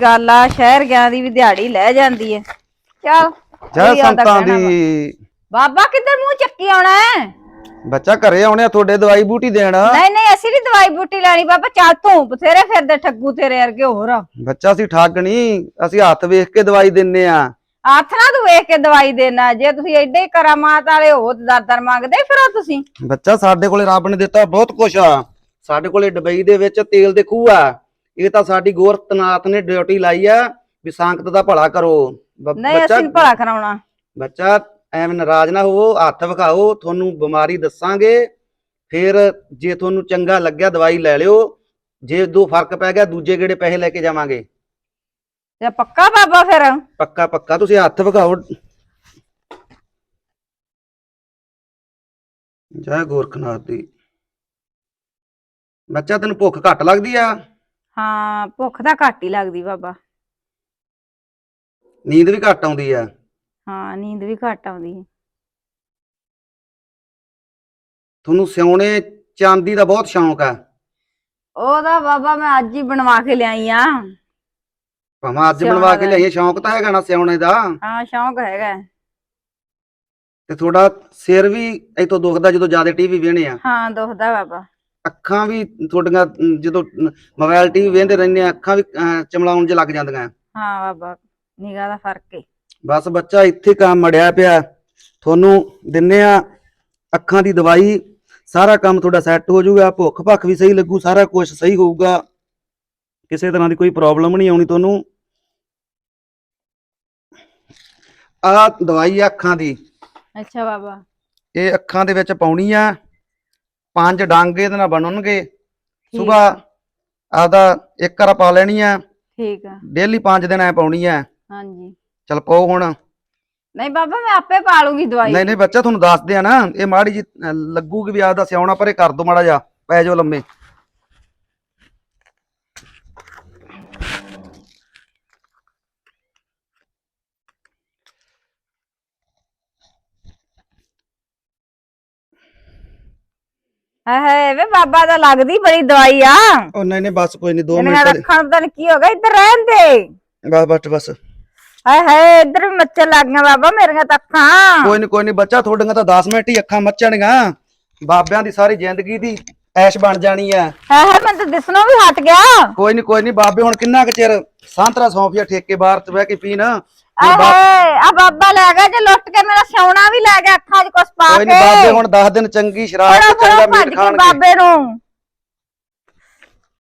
ਗੱਲ ਆ ਸ਼ਹਿਰ ਗਿਆ ਦੀ ਵੀ ਦਿਹਾੜੀ ਲੈ ਜਾਂਦੀ ਏ। ਚੱਲ ਜੈ ਉਹੀ ਸੰਤਾਂ ਕਹਿਣਾ ਵਾ। ਦੀ ਬਾਬਾ ਕਿੱਧਰ ਮੂੰਹ ਚੱਕੀ ਆਉਣਾ ਹੈ ਬੱਚਾ ਘਰੇ ਆਉਣੇ ਆ ਤੁਹਾਡੇ ਦਵਾਈ ਬੂਟੀ ਦੇਣ। ਨਹੀਂ ਨਹੀਂ ਅਸੀਂ ਨਹੀਂ ਦਵਾਈ ਬੂਟੀ ਲੈਣੀ ਬਾਬਾ ਚੱਲ ਤੂੰ ਬਥੇਰੇ ਫਿਰਦੇ ਠੱਗੂ ਤੇਰੇ ਵਰਗੇ ਹੋਰ। ਬੱਚਾ ਅਸੀਂ ਠੱਗ ਨਹੀਂ ਅਸੀਂ ਹੱਥ ਵੇਖ ਕੇ ਦਵਾਈ ਦਿੰਨੇ ਆ। ਹੱਥ ਨਾ ਤੂੰ ਵੇਖ ਕੇ ਦਵਾਈ ਦੇਣਾ ਜੇ ਤੁਸੀਂ ਐਡੇ ਹੀ ਕਰਾਮਾਤ ਵਾਲੇ ਹੋ ਤੇ ਦਰ ਦਰ ਮੰਗਦੇ ਫਿਰੋ ਤੁਸੀਂ। ਬੱਚਾ ਸਾਡੇ ਕੋਲੇ ਰੱਬ ਨੇ ਦਿੱਤਾ ਬਹੁਤ ਕੁਛ ਆ। ਸਾਡੇ ਕੋਲੇ ਡਬਈ ਦੇ ਵਿੱਚ ਤੇਲ ਦੇ ਖੂਹ ਆ। ਇਹ ਤਾਂ ਸਾਡੀ ਗੋਰਖਤਨਾਥ ਨੇ ਡਿਊਟੀ ਲਾਈ ਆ ਵੀ ਸੰਗਤ ਦਾ ਭਲਾ ਕਰੋ। ਬ- ਨਹੀਂ ਬੱਚਾ ਅਸੀਂ ਨੀ ਭਲਾ ਕਰਾਉਣਾ। ਬੱਚਾ ਐਵੇਂ ਨਾਰਾਜ਼ ਨਾ ਹੋਵੋ ਹੱਥ ਵਿਖਾਓ ਤੁਹਾਨੂੰ ਬਿਮਾਰੀ ਦੱਸਾਂਗੇ। ਫਿਰ ਜੇ ਤੁਹਾਨੂੰ ਚੰਗਾ ਲੱਗਿਆ ਦਵਾਈ ਲੈ ਲਿਓ ਜੇ ਦੋ ਫ਼ਰਕ ਪੈ ਗਿਆ ਦੂਜੇ ਗੇੜੇ ਪੈਸੇ ਲੈ ਕੇ ਜਾਵਾਂਗੇ। ਤੇ ਪੱਕਾ ਬਾਬਾ ਫਿਰ? ਪੱਕਾ ਪੱਕਾ ਤੁਸੀਂ ਹੱਥ ਵਿਖਾਓ। ਜੈ ਗੋਰਖਨਾਥ ਦੀ। ਬੱਚਾ ਤੈਨੂੰ ਭੁੱਖ ਘੱਟ ਲੱਗਦੀ ਆ? ਹਾਂ ਭੁੱਖ ਤਾਂ ਘੱਟ ਹੀ ਲੱਗਦੀ ਬਾਬਾ। ਨੀਂਦ ਵੀ ਘੱਟ ਆਉਂਦੀ ਆ। ਹਾਂ ਨੀਂਦ ਵੀ ਘੱਟ ਆਉਂਦੀ। ਹੈ ਤੁਹਾਨੂੰ ਸਿਉਣੇ ਚਾਂਦੀ ਦਾ ਬਹੁਤ ਸ਼ੌਂਕ ਆ। ਉਹਦਾ ਬਾਬਾ ਮੈਂ ਅੱਜ ਹੀ ਬਣਵਾ ਕੇ ਲਿਆਈ ਆ। ਭਾਵੇਂ ਅੱਜ ਸਿਉਣਾ ਬਣਵਾ ਕੇ ਦਾ। ਲਿਆਈਏ ਸ਼ੌਂਕ ਤਾਂ ਹੈਗਾ ਨਾ ਸਿਉਣੇ ਦਾ। ਹਾਂ ਸ਼ੌਂਕ ਹੈਗਾ। ਹੈ। ਤੇ ਤੁਹਾਡਾ ਸਿਰ ਵੀ ਇਤੋਂ ਦੁਖਦਾ ਜਦੋਂ ਜ਼ਿਆਦਾ ਟੀਵੀ ਵੇਹਣੇ ਆ। ਹਾਂ ਦੁਖਦਾ ਬਾਬਾ। ਅੱਖਾਂ ਵੀ ਤੁਹਾਡੀਆਂ ਅਮ, ਜਦੋਂ ਮੋਬਾਈਲ ਟੀਵੀ ਵੇਖਦੇ ਰਹਿੰਦੇ ਆ ਅੱਖਾਂ ਵੀ ਅਹ, ਚਮਲਾਉਣ ਚ ਲੱਗ ਜਾਂਦੀਆਂ ਹਾਂ ਬਾਬਾ ਨਿਗਾਹ ਦਾ ਫ਼ਰਕ ਹੈ ਬਸ ਬੱਚਾ ਇੱਥੇ ਕੰਮ ਮੜਿਆ ਪਿਆ। ਤੁਹਾਨੂੰ ਦਿੰਨੇ ਆ ਅੱਖਾਂ ਦੀ ਦਵਾਈ ਸਾਰਾ ਕੰਮ ਤੁਹਾਡਾ ਸੈੱਟ ਹੋ ਜਾਊਗਾ ਭੁੱਖ ਭੱਖ ਵੀ ਸਹੀ ਲੱਗੂ ਸਾਰਾ ਕੁਝ ਸਹੀ ਹੋਊਗਾ। ਕਿਸੇ ਤਰ੍ਹਾਂ ਦੀ ਕੋਈ ਪ੍ਰੋਬਲਮ ਨਹੀਂ ਆਉਣੀ ਤੁਹਾਨੂੰ। ਆਹ ਦਵਾਈ ਆ ਅੱਖਾਂ ਦੀ। ਅੱਛਾ ਬਾਬਾ। ਇਹ ਅੱਖਾਂ ਦੇ ਵਿੱਚ ਪਾਉਣੀ ਆ। ਪੰਜ ਡੰਗ ਇਹਦੇ ਨਾਲ ਬਣਨਗੇ। ਸਵੇਰ ਆਦਾ ਇੱਕ ਕਰ ਪਾ ਲੈਣੀ ਆ। ਠੀਕ ਆ। ਡੇਲੀ ਪੰਜ ਦਿਨ ਐ ਪਾਉਣੀ ਆ। ਹਾਂਜੀ। ਚਲ ਪਾਓ ਹੁਣ। ਨਹੀਂ ਬਾਬਾ ਮੈਂ ਆਪੇ ਪਾ ਲੂੰਗੀ ਦਵਾਈ। ਨਹੀਂ ਨਹੀਂ ਬੱਚਾ ਤੁਹਾਨੂੰ ਦੱਸਦੇ ਆ ਨਾ ਇਹ ਮਾੜੀ ਜੀ ਲੱਗੂਗੀ ਵੀ ਆਪਦਾ ਸਿਆਉਣਾ ਪਰੇ ਕਰ ਦੋ ਮਾੜਾ ਜਾ ਪੈ ਜਾਓ ਲੰਮੇ। ਹਾਏ ਵੇ ਬਾਬਾ ਦਾ ਲੱਗਦੀ ਬੜੀ ਦਵਾਈ ਆ। ਉਹ ਨਹੀਂ ਨਹੀਂ ਬਸ ਕੋਈ ਨਹੀਂ 2 ਇਹਨਾਂ ਮਿੰਟ ਰੱਖਣ ਦਾ ਕੀ ਹੋ ਗਿਆ ਇੱਧਰ ਰਹਿਣ ਦੇ। ਬਸ ਬਸ ਬਸ। ਹਾਏ ਹਾਏ ਇੱਧਰ ਵੀ ਮੱਛਰ ਲੱਗ ਗਿਆ ਬਾਬਾ ਮੇਰੀਆਂ ਤਾਂ ਅੱਖਾਂ। ਕੋਈ ਨਹੀਂ ਕੋਈ ਨਹੀਂ ਬੱਚਾ ਤੁਹਾਡੀਆਂ ਤਾਂ 10 ਮਿੰਟ ਹੀ ਅੱਖਾਂ ਮੱਚਣੀਆਂ ਬਾਬਿਆਂ ਦੀ ਸਾਰੀ ਜ਼ਿੰਦਗੀ ਦੀ ਐਸ਼ ਬਣ ਜਾਣੀ ਆ ਹਾਏ ਹਾਏ ਮੈਨੂੰ ਤਾਂ ਦਿਸਣੋਂ ਵੀ ਹਟ ਗਿਆ। ਕੋਈ ਨਹੀਂ ਕੋਈ ਨਹੀਂ ਬਾਬੇ ਹੁਣ ਕਿੰਨਾ ਕੁ ਚਿਰ ਸਾਂਤਰਾ ਸੌਂਫੀਆ ਠੇਕੇ ਬਾਹਰ ਚ ਬਹਿ ਕੇ ਪੀਣ? ਆਏ ਆ ਬਾਬਾ ਲੈ ਗਿਆ ਜੇ ਲੁੱਟ ਕੇ ਮੇਰਾ ਸੋਨਾ ਵੀ ਲੈ ਗਿਆ ਅੱਖਾਂ 'ਚ ਕੁਛ ਪਾ ਕੋਈ ਕੇ ਨਹੀਂ ਬਾਬੇ ਹੁਣ 10 ਦਿਨ ਚੰਗੀ ਸ਼ਰਾਬ ਤੇ ਚੰਗਾ ਮੀਟ ਕੇ ਖਾਣਗੇ। ਬਾਬੇ ਨੂੰ।